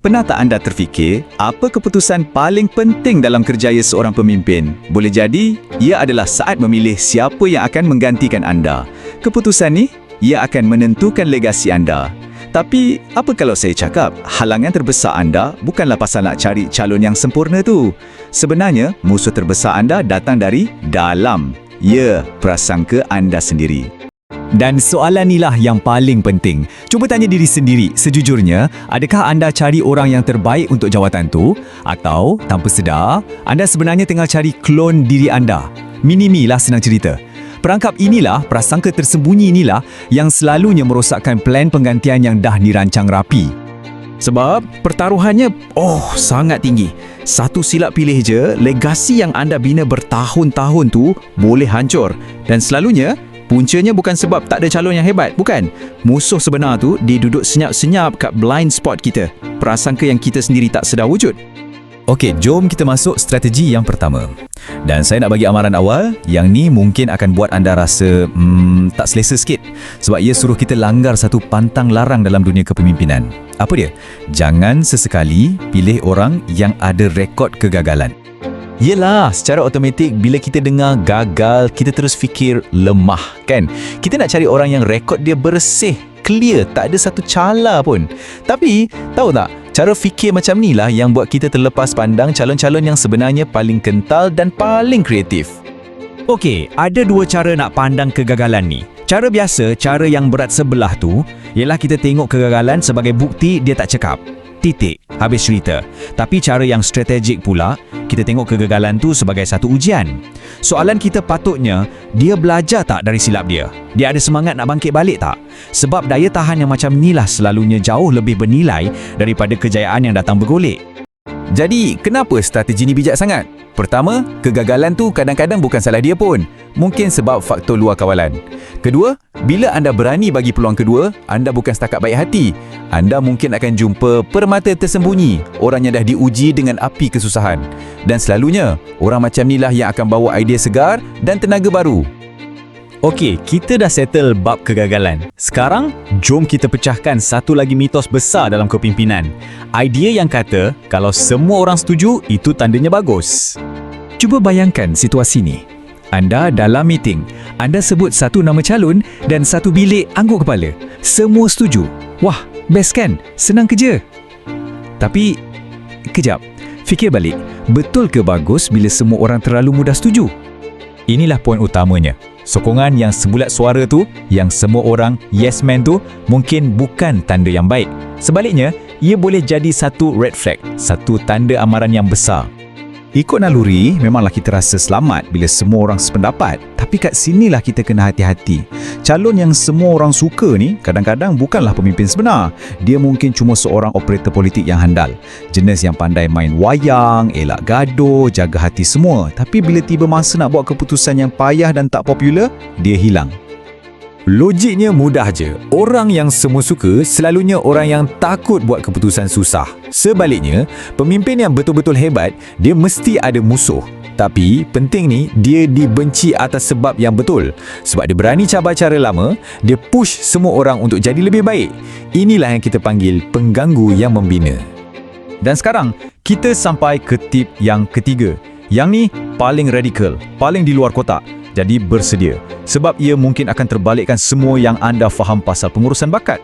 Pernah tak anda terfikir apa keputusan paling penting dalam kerjaya seorang pemimpin? Boleh jadi, ia adalah saat memilih siapa yang akan menggantikan anda. Keputusan ni, ia akan menentukan legasi anda. Tapi, apa kalau saya cakap, halangan terbesar anda bukanlah pasal nak cari calon yang sempurna tu. Sebenarnya, musuh terbesar anda datang dari dalam. Ya, prasangka anda sendiri. Dan soalan inilah yang paling penting. Cuba tanya diri sendiri, sejujurnya, adakah anda cari orang yang terbaik untuk jawatan tu? Atau, tanpa sedar, anda sebenarnya tengah cari klon diri anda? Minimi lah senang cerita. Perangkap inilah, prasangka tersembunyi inilah yang selalunya merosakkan plan penggantian yang dah dirancang rapi. Sebab pertaruhannya oh sangat tinggi. Satu silap pilih je, legasi yang anda bina bertahun-tahun tu boleh hancur. Dan selalunya Puncanya bukan sebab tak ada calon yang hebat, bukan. Musuh sebenar tu dia duduk senyap-senyap kat blind spot kita. Prasangka yang kita sendiri tak sedar wujud. Okey, jom kita masuk strategi yang pertama. Dan saya nak bagi amaran awal, yang ni mungkin akan buat anda rasa hmm, tak selesa sikit. Sebab ia suruh kita langgar satu pantang larang dalam dunia kepemimpinan. Apa dia? Jangan sesekali pilih orang yang ada rekod kegagalan. Yelah, secara automatik bila kita dengar gagal, kita terus fikir lemah, kan? Kita nak cari orang yang rekod dia bersih, clear, tak ada satu cala pun. Tapi, tahu tak, cara fikir macam ni lah yang buat kita terlepas pandang calon-calon yang sebenarnya paling kental dan paling kreatif. Okey, ada dua cara nak pandang kegagalan ni. Cara biasa, cara yang berat sebelah tu, ialah kita tengok kegagalan sebagai bukti dia tak cekap. Titik. Habis cerita. Tapi cara yang strategik pula, kita tengok kegagalan tu sebagai satu ujian. Soalan kita patutnya, dia belajar tak dari silap dia? Dia ada semangat nak bangkit balik tak? Sebab daya tahan yang macam inilah selalunya jauh lebih bernilai daripada kejayaan yang datang bergolek. Jadi, kenapa strategi ni bijak sangat? Pertama, kegagalan tu kadang-kadang bukan salah dia pun. Mungkin sebab faktor luar kawalan. Kedua, bila anda berani bagi peluang kedua, anda bukan setakat baik hati. Anda mungkin akan jumpa permata tersembunyi, orang yang dah diuji dengan api kesusahan. Dan selalunya, orang macam inilah yang akan bawa idea segar dan tenaga baru. Okey, kita dah settle bab kegagalan. Sekarang, jom kita pecahkan satu lagi mitos besar dalam kepimpinan. Idea yang kata, kalau semua orang setuju, itu tandanya bagus. Cuba bayangkan situasi ni. Anda dalam meeting. Anda sebut satu nama calon dan satu bilik angguk kepala. Semua setuju. Wah, best kan? Senang kerja. Tapi, kejap. Fikir balik. Betul ke bagus bila semua orang terlalu mudah setuju? Inilah poin utamanya. Sokongan yang sebulat suara tu, yang semua orang yes man tu, mungkin bukan tanda yang baik. Sebaliknya, ia boleh jadi satu red flag, satu tanda amaran yang besar. Ikut naluri, memanglah kita rasa selamat bila semua orang sependapat. Tapi kat sinilah kita kena hati-hati. Calon yang semua orang suka ni kadang-kadang bukanlah pemimpin sebenar. Dia mungkin cuma seorang operator politik yang handal. Jenis yang pandai main wayang, elak gaduh, jaga hati semua. Tapi bila tiba masa nak buat keputusan yang payah dan tak popular, dia hilang. Logiknya mudah je. Orang yang semua suka selalunya orang yang takut buat keputusan susah. Sebaliknya, pemimpin yang betul-betul hebat, dia mesti ada musuh. Tapi penting ni dia dibenci atas sebab yang betul. Sebab dia berani cabar cara lama, dia push semua orang untuk jadi lebih baik. Inilah yang kita panggil pengganggu yang membina. Dan sekarang, kita sampai ke tip yang ketiga. Yang ni paling radikal, paling di luar kotak. Jadi bersedia sebab ia mungkin akan terbalikkan semua yang anda faham pasal pengurusan bakat.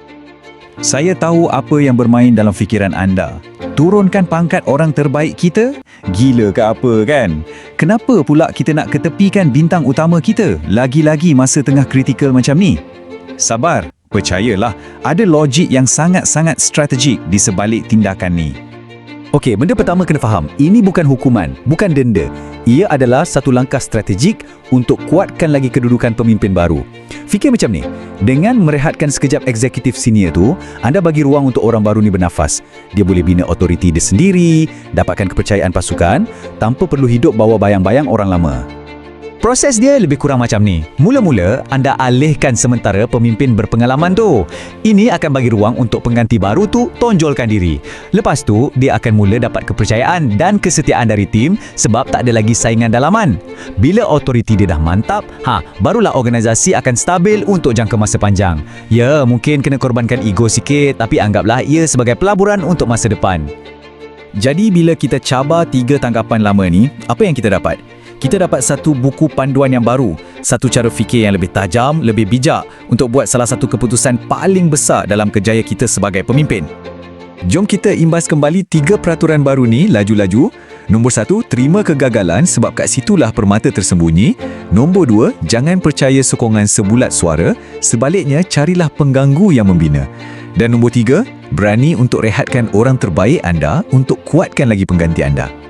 Saya tahu apa yang bermain dalam fikiran anda. Turunkan pangkat orang terbaik kita? Gila ke apa kan? Kenapa pula kita nak ketepikan bintang utama kita lagi-lagi masa tengah kritikal macam ni? Sabar, percayalah ada logik yang sangat-sangat strategik di sebalik tindakan ni. Okey, benda pertama kena faham, ini bukan hukuman, bukan denda. Ia adalah satu langkah strategik untuk kuatkan lagi kedudukan pemimpin baru. Fikir macam ni, dengan merehatkan sekejap eksekutif senior tu, anda bagi ruang untuk orang baru ni bernafas. Dia boleh bina otoriti dia sendiri, dapatkan kepercayaan pasukan tanpa perlu hidup bawa bayang-bayang orang lama. Proses dia lebih kurang macam ni. Mula-mula, anda alihkan sementara pemimpin berpengalaman tu. Ini akan bagi ruang untuk pengganti baru tu tonjolkan diri. Lepas tu, dia akan mula dapat kepercayaan dan kesetiaan dari tim sebab tak ada lagi saingan dalaman. Bila autoriti dia dah mantap, ha, barulah organisasi akan stabil untuk jangka masa panjang. Ya, mungkin kena korbankan ego sikit tapi anggaplah ia sebagai pelaburan untuk masa depan. Jadi bila kita cabar tiga tanggapan lama ni, apa yang kita dapat? Kita dapat satu buku panduan yang baru, satu cara fikir yang lebih tajam, lebih bijak untuk buat salah satu keputusan paling besar dalam kejayaan kita sebagai pemimpin. Jom kita imbas kembali tiga peraturan baru ni laju-laju. Nombor satu, terima kegagalan sebab kat situlah permata tersembunyi. Nombor dua, jangan percaya sokongan sebulat suara, sebaliknya carilah pengganggu yang membina. Dan nombor tiga, berani untuk rehatkan orang terbaik anda untuk kuatkan lagi pengganti anda.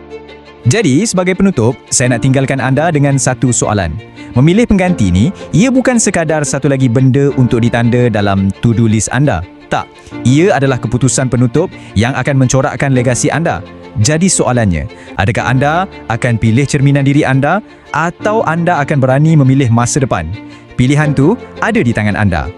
Jadi, sebagai penutup, saya nak tinggalkan anda dengan satu soalan. Memilih pengganti ni, ia bukan sekadar satu lagi benda untuk ditanda dalam to-do list anda. Tak, ia adalah keputusan penutup yang akan mencorakkan legasi anda. Jadi soalannya, adakah anda akan pilih cerminan diri anda atau anda akan berani memilih masa depan? Pilihan tu ada di tangan anda.